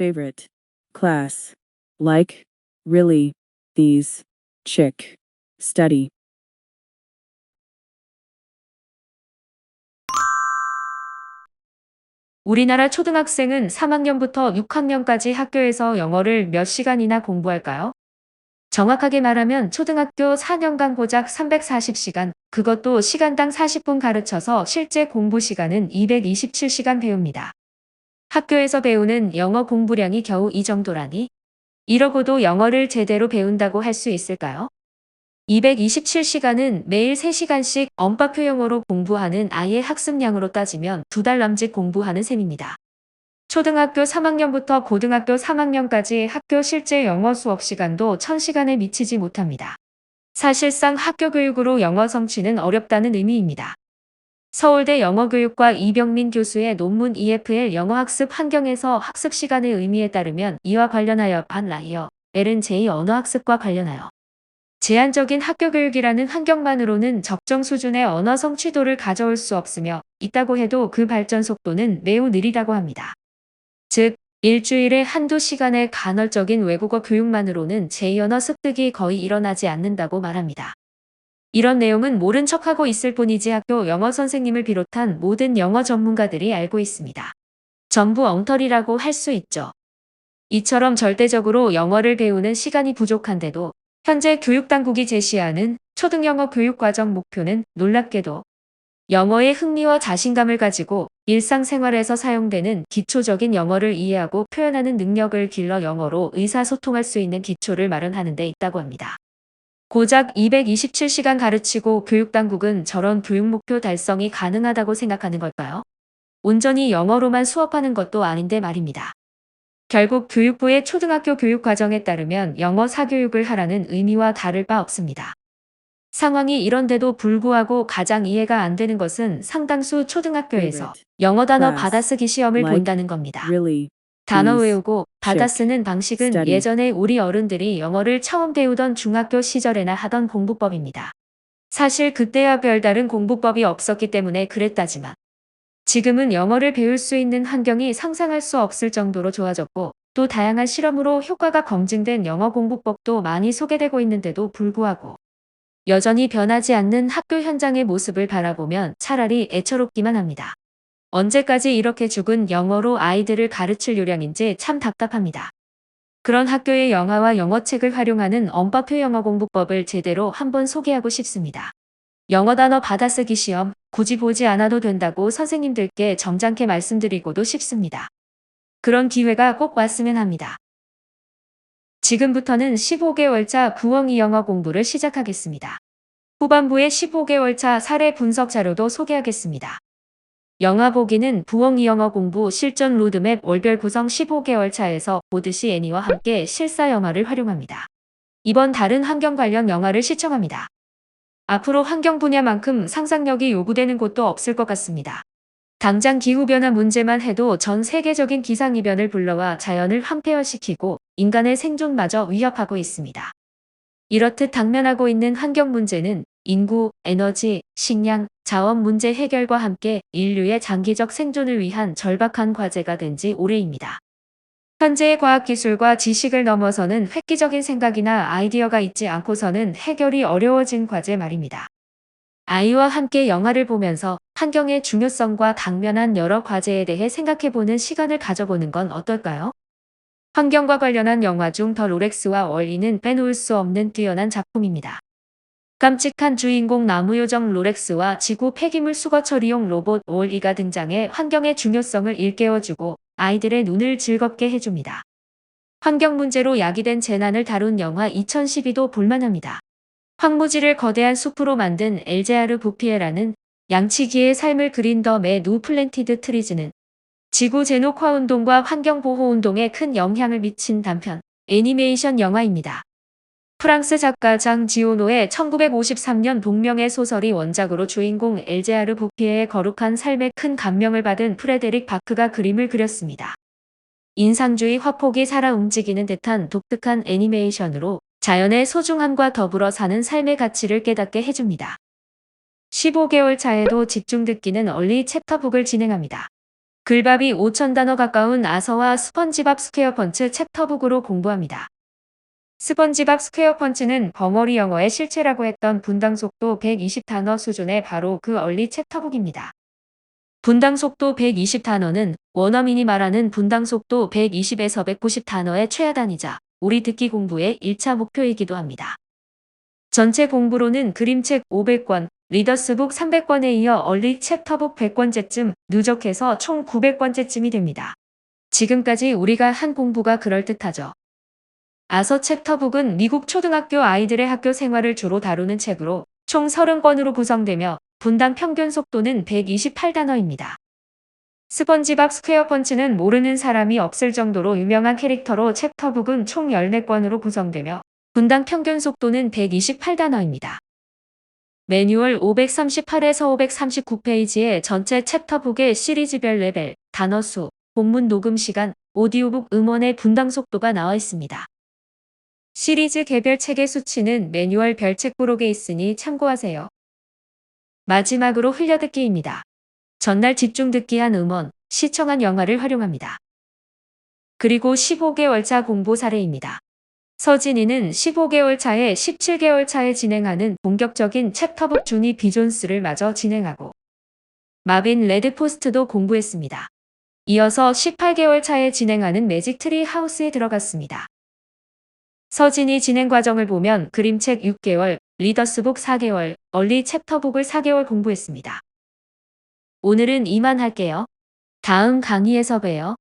favorite class. Like, really, these, chick, study. 우리나라 초등학생은 3학년부터 6학년까지 학교에서 영어를 몇 시간이나 공부할까요? 정확하게 말하면 초등학교 4년간 고작 340시간, 그것도 시간당 40분 가르쳐서 실제 공부 시간은 227시간 배웁니다. 학교에서 배우는 영어 공부량이 겨우 이 정도라니? 이러고도 영어를 제대로 배운다고 할 수 있을까요? 227시간은 매일 3시간씩 언박표 영어로 공부하는 아이의 학습량으로 따지면 두 달 남짓 공부하는 셈입니다. 초등학교 3학년부터 고등학교 3학년까지 학교 실제 영어 수업 시간도 1000시간에 미치지 못합니다. 사실상 학교 교육으로 영어 성취는 어렵다는 의미입니다. 서울대 영어교육과 이병민 교수의 논문 EFL 영어학습 환경에서 학습 시간의 의미에 따르면 이와 관련하여 반 라이어, L은 제2 언어학습과 관련하여 제한적인 학교 교육이라는 환경만으로는 적정 수준의 언어 성취도를 가져올 수 없으며 있다고 해도 그 발전 속도는 매우 느리다고 합니다. 즉, 일주일에 한두 시간의 간헐적인 외국어 교육만으로는 제2언어 습득이 거의 일어나지 않는다고 말합니다. 이런 내용은 모른 척하고 있을 뿐이지 학교 영어 선생님을 비롯한 모든 영어 전문가들이 알고 있습니다. 전부 엉터리라고 할 수 있죠. 이처럼 절대적으로 영어를 배우는 시간이 부족한데도 현재 교육당국이 제시하는 초등영어 교육과정 목표는 놀랍게도 영어의 흥미와 자신감을 가지고 일상생활에서 사용되는 기초적인 영어를 이해하고 표현하는 능력을 길러 영어로 의사소통할 수 있는 기초를 마련하는 데 있다고 합니다. 고작 227시간 가르치고 교육당국은 저런 교육 목표 달성이 가능하다고 생각하는 걸까요? 온전히 영어로만 수업하는 것도 아닌데 말입니다. 결국 교육부의 초등학교 교육 과정에 따르면 영어 사교육을 하라는 의미와 다를 바 없습니다. 상황이 이런데도 불구하고 가장 이해가 안 되는 것은 상당수 초등학교에서 영어 단어. 받아쓰기 시험을 본다는 겁니다. 단어 외우고 받아 쓰는 방식은 study. 예전에 우리 어른들이 영어를 처음 배우던 중학교 시절에나 하던 공부법입니다. 사실 그때와 별다른 공부법이 없었기 때문에 그랬다지만 지금은 영어를 배울 수 있는 환경이 상상할 수 없을 정도로 좋아졌고 또 다양한 실험으로 효과가 검증된 영어 공부법도 많이 소개되고 있는데도 불구하고 여전히 변하지 않는 학교 현장의 모습을 바라보면 차라리 애처롭기만 합니다. 언제까지 이렇게 죽은 영어로 아이들을 가르칠 요량인지 참 답답합니다. 그런 학교의 영화와 영어책을 활용하는 언박표 영어 공부법을 제대로 한번 소개하고 싶습니다. 영어 단어 받아쓰기 시험 굳이 보지 않아도 된다고 선생님들께 점잖게 말씀드리고도 싶습니다. 그런 기회가 꼭 왔으면 합니다. 지금부터는 15개월차 부엉이 영어 공부를 시작하겠습니다. 후반부에 15개월차 사례 분석 자료도 소개하겠습니다. 영화 보기는 부엉이 영어 공부 실전 로드맵 월별 구성 15개월 차에서 보듯이 애니와 함께 실사 영화를 활용합니다. 이번 다른 환경 관련 영화를 시청합니다. 앞으로 환경 분야만큼 상상력이 요구되는 곳도 없을 것 같습니다. 당장 기후변화 문제만 해도 전 세계적인 기상이변을 불러와 자연을 황폐화시키고 인간의 생존마저 위협하고 있습니다. 이렇듯 당면하고 있는 환경 문제는 인구, 에너지, 식량, 자원 문제 해결과 함께 인류의 장기적 생존을 위한 절박한 과제가 된 지 오래입니다. 현재의 과학기술과 지식을 넘어서는 획기적인 생각이나 아이디어가 있지 않고서는 해결이 어려워진 과제 말입니다. 아이와 함께 영화를 보면서 환경의 중요성과 당면한 여러 과제에 대해 생각해보는 시간을 가져보는 건 어떨까요? 환경과 관련한 영화 중더 로렉스와 월리는 빼놓을 수 없는 뛰어난 작품입니다. 깜찍한 주인공 나무요정 로렉스와 지구 폐기물 수거 처리용 로봇 월리가 등장해 환경의 중요성을 일깨워주고 아이들의 눈을 즐겁게 해줍니다. 환경 문제로 야기된 재난을 다룬 영화 2012도 볼만합니다. 황무지를 거대한 숲으로 만든 엘제아르 부피에라는 양치기의 삶을 그린 더 매 누 플랜티드 트리즈는 지구 제녹화 운동과 환경보호 운동에 큰 영향을 미친 단편 애니메이션 영화입니다. 프랑스 작가 장 지오노의 1953년 동명의 소설이 원작으로 주인공 엘제아르 부피에의 거룩한 삶에 큰 감명을 받은 프레데릭 바크가 그림을 그렸습니다. 인상주의 화폭이 살아 움직이는 듯한 독특한 애니메이션으로 자연의 소중함과 더불어 사는 삶의 가치를 깨닫게 해줍니다. 15개월 차에도 집중 듣기는 얼리 챕터북을 진행합니다. 글밥이 5,000단어 가까운 아서와 스펀지밥 스퀘어 펀치 챕터북으로 공부합니다. 스펀지밥 스퀘어 펀치는 벙어리 영어의 실체라고 했던 분당 속도 120단어 수준의 바로 그 얼리 챕터북입니다. 분당 속도 120단어는 원어민이 말하는 분당 속도 120에서 190단어의 최하단이자 우리 듣기 공부의 1차 목표이기도 합니다. 전체 공부로는 그림책 500권, 리더스북 300권에 이어 얼리 챕터북 100권째쯤 누적해서 총 900권째쯤이 됩니다. 지금까지 우리가 한 공부가 그럴듯하죠. 아서 챕터북은 미국 초등학교 아이들의 학교 생활을 주로 다루는 책으로 총 30권으로 구성되며 분당 평균 속도는 128단어입니다. 스펀지밥 스퀘어 펀치는 모르는 사람이 없을 정도로 유명한 캐릭터로 챕터북은 총 14권으로 구성되며 분당 평균 속도는 128단어입니다. 매뉴얼 538에서 539페이지의 전체 챕터북의 시리즈별 레벨, 단어 수, 본문 녹음 시간, 오디오북 음원의 분당 속도가 나와 있습니다. 시리즈 개별 책의 수치는 매뉴얼 별책 부록에 있으니 참고하세요. 마지막으로 흘려듣기입니다. 전날 집중 듣기한 음원, 시청한 영화를 활용합니다. 그리고 15개월 차 공보 사례입니다. 서진이는 15개월 차에 17개월 차에 진행하는 본격적인 챕터북 주니 비존스를 마저 진행하고 마빈 레드포스트도 공부했습니다. 이어서 18개월 차에 진행하는 매직 트리 하우스에 들어갔습니다. 서진이 진행 과정을 보면 그림책 6개월, 리더스북 4개월, 얼리 챕터북을 4개월 공부했습니다. 오늘은 이만 할게요. 다음 강의에서 봬요.